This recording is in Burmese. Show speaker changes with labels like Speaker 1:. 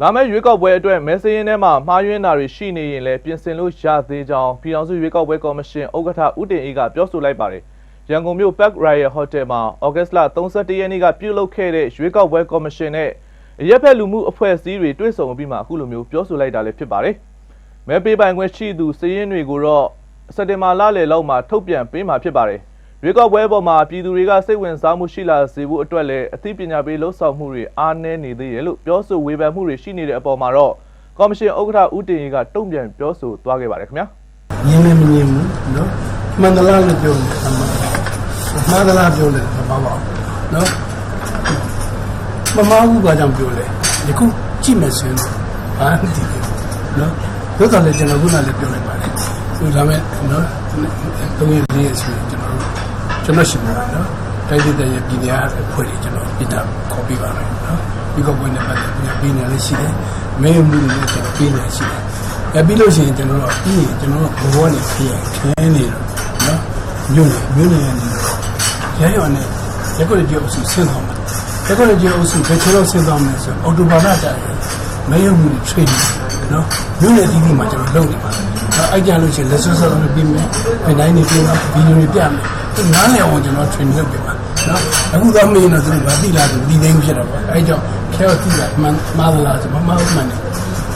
Speaker 1: လာမယ့်ရွေးကောက်ပွဲအတွက်မဲစရင်ထဲမှာမှားယွင်းတာတွေရှိနေရင်လည်းပြင်ဆင်လို့ရသေးကြောင်းပြည်အောင်စုရွေးကောက်ပွဲကော်မရှင်ဥက္ကဋ္ဌဦးတင်အေးကပြောဆိုလိုက်ပါတယ်။ရန်ကုန်မြို့ Park Royal Hotel မှာဩဂတ်စ်လ31ရက်နေ့ကပြုလုပ်ခဲ့တဲ့ရွေးကောက်ပွဲကော်မရှင်နဲ့အရက်ဖက်လူမှုအဖွဲ့အစည်းတွေတွေ့ဆုံပြီးမှအခုလိုမျိုးပြောဆိုလိုက်တာလည်းဖြစ်ပါတယ်။မဲပေးပိုင်ခွင့်ရှိသူစည်ရင်းတွေကိုတော့စက်တင်ဘာလလယ်လောက်မှာထုတ်ပြန်ပေးမှာဖြစ်ပါတယ်။ ရွေးကောက်ပွဲပေါ်မှာပြည်သူတွေကစိတ်ဝင်စားမှုရှိလာစေဖို့အတွက်လည်းအသိပညာပေးလှုပ်ဆောင်မှုတွေအားနည်းနေသေးတယ်လို့ပြောဆိုဝေဖန်မှုတွေရှိနေတဲ့အပေါ်မှာတော့ကော်မရှင်ဥက္ကဋ္ဌဦးတင်ရီကတုံ့ပြန်ပြောဆိုသွားခဲ့ပါတယ်ခင်ဗျာ။
Speaker 2: ငင်းလည်းမငင်းဘူးနော်မှန်သလားလို့ပြောတယ်အမှန်မှားသလားပြောတယ်မပါပါဘူးနော်မမှားဘူးကကြောင့်ပြောလဲဒီခုကြည့်မယ်ဆိုရင်ဘာမှမသိဘူးနော်တို့တော်လည်းကျွန်တော်ခုနလည်းပြောလိုက်ပါတယ်ဆိုဒါမဲ့နော်တုံးရလေးဆိုရင်ကျွန်တော် ကျွန်တော်ရှိမှာနော်တိုင်းပြည်တဲ့ပြည်နယ်အဖွဲတွေကျွန်တော်ပြည်တာခေါ်ပြပါမယ်နော်ဒီကပွဲနဲ့ပတ်သက်ပြီးပြည်နယ်လည်းရှိတယ်မဲမှုတွေလည်းကျွန်တော်ပြည်နယ်ရှိတယ်အဲပြီးလို့ရှိရင်ကျွန်တော်တို့ပြီးရင်ကျွန်တော်တို့ဘဝနဲ့ခရင်ခင်းနေတော့နော်မြို့နယ်မြို့နယ်နေတော့ရဲရွာနဲ့ရက်ကွက်ကြီးအုပ်စုဆင်းသွားမှာရက်ကွက်ကြီးအုပ်စုဘယ်ချေလို့ဆင်းသွားမလဲဆိုအော်တိုဘာနာကြတယ်မဲရုံမှုတွေ training နော်မြို့နယ်တီးတီးမှာကျွန်တော်လုပ်နေပါတယ်နော် အဲ့ကြလို့ရှိရင်လက်စွပ်စွပ်လုပ်ပြီးမယ်ဖင်တိုင်းနေပြီးတော့ဗီဒီယိုတွေပြမယ်ဒီနားလည်အောင်ကျွန်တော် training လုပ်ပြပါနော်အခုတော့မင်းတော့သူတို့ဗာတိလာသူဒီသိမ်းဖြစ်တော့ပါအဲ့ကြောင့်ခဲတော့တိလာမှန်မှားသလားဆိုမမှားဘူးမှန်တယ်